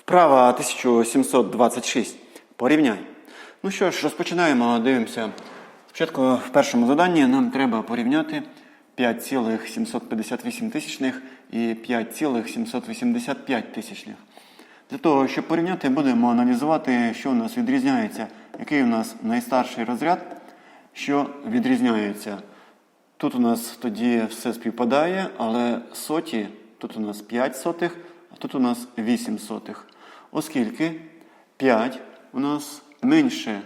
Вправа 1726. Порівняй. Ну що ж, розпочинаємо, дивимося. Спочатку в першому заданні нам треба порівняти 5,758 тисячних і 5,785 тисячних. Для того, щоб порівняти, будемо аналізувати, що у нас відрізняється, який у нас найстарший розряд, що відрізняється. Тут у нас тоді все співпадає, але соті, тут у нас 5 сотих, а тут у нас 8 сотих. Оскільки 5 у нас менше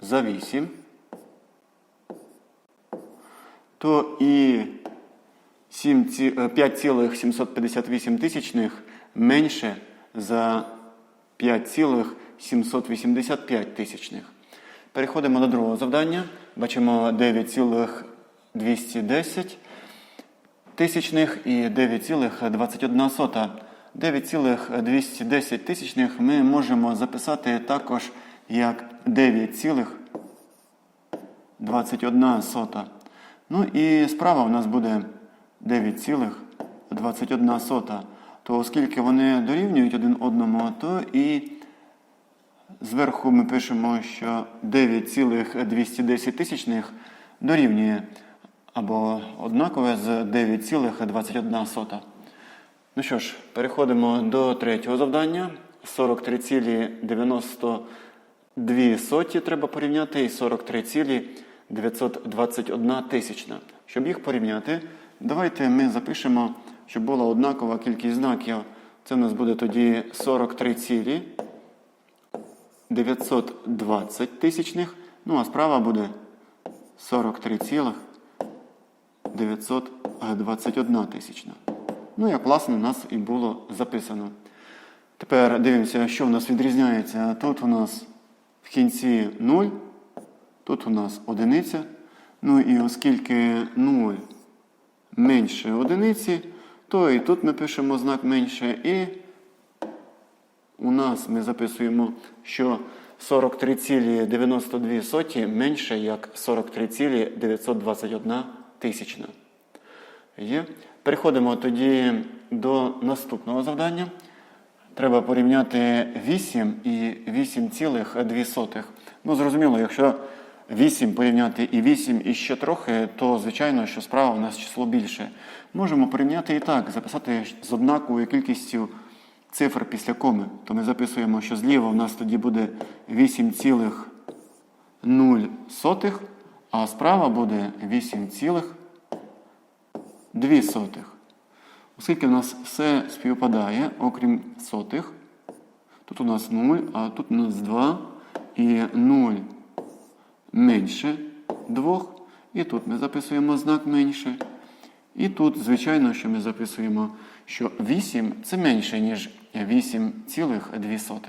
за 8, то і 7 ці- е, 5,758 тисячних менше за 5,785 тисячних. Переходимо до другого завдання. Бачимо 9,210 тисячних і 9,21 сота. 9,210 тисячних ми можемо записати також як 9,21 сота. Ну і справа у нас буде 9,21 сота. То оскільки вони дорівнюють один одному, то і Зверху ми пишемо, що 9,210 тисячних дорівнює або однакове з 9,21 сота. Ну що ж, переходимо до третього завдання. 43,92 треба порівняти і 43,921 тисячна. Щоб їх порівняти, давайте ми запишемо, щоб була однакова кількість знаків. Це у нас буде тоді 43 цілі. 920 тисячних, ну а справа буде 43,921 тисячна. Ну, як власне у нас і було записано. Тепер дивимося, що в нас відрізняється. Тут у нас в кінці 0, тут у нас одиниця. Ну і оскільки 0 менше одиниці, то і тут ми пишемо знак менше. І у нас ми записуємо, що 43,92 соті менше, як 43,921 тисячна. Є. Переходимо тоді до наступного завдання. Треба порівняти 8 і 8,2. Ну, зрозуміло, якщо 8 порівняти і 8 і ще трохи, то звичайно, що справа у нас число більше. Можемо порівняти і так, записати з однаковою кількістю цифр після коми. То ми записуємо, що зліва у нас тоді буде 8,0, а справа буде 8,2. Оскільки в нас все співпадає, окрім сотих, тут у нас 0, а тут у нас 2 і 0 менше 2. І тут ми записуємо знак менше. І тут, звичайно, що ми записуємо, що 8 це менше, ніж 8,2.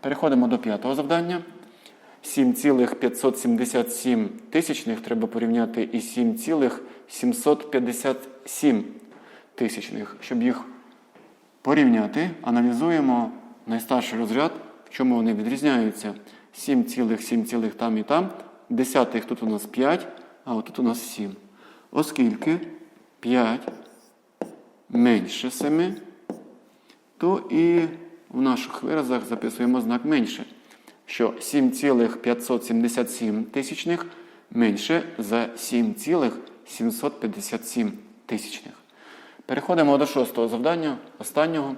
Переходимо до п'ятого завдання. 7,577 тисячних треба порівняти і 7,757 тисячних. Щоб їх порівняти, аналізуємо найстарший розряд, в чому вони відрізняються. 7, цілих, 7 цілих там і там. Десятих тут у нас 5, а отут у нас 7. Оскільки 5 менше 7, то і в наших виразах записуємо знак менше, що 7,577 тисячних менше за 7,757 тисячних. Переходимо до шостого завдання, останнього.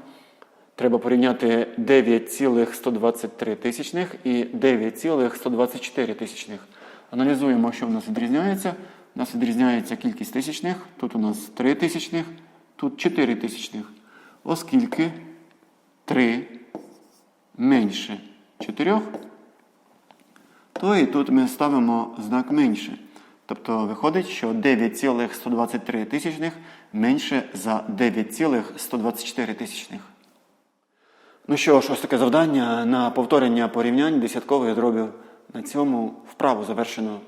Треба порівняти 9,123 тисячних і 9,124 тисячних. Аналізуємо, що в нас відрізняється. У нас відрізняється кількість тисячних. Тут у нас 3 тисячних, тут 4 тисячних. Оскільки 3 менше 4, то і тут ми ставимо знак менше. Тобто виходить, що 9,123 тисячних менше за 9,124 тисячних. Ну що ж, ось таке завдання на повторення порівнянь десяткових дробів. На цьому вправу завершено.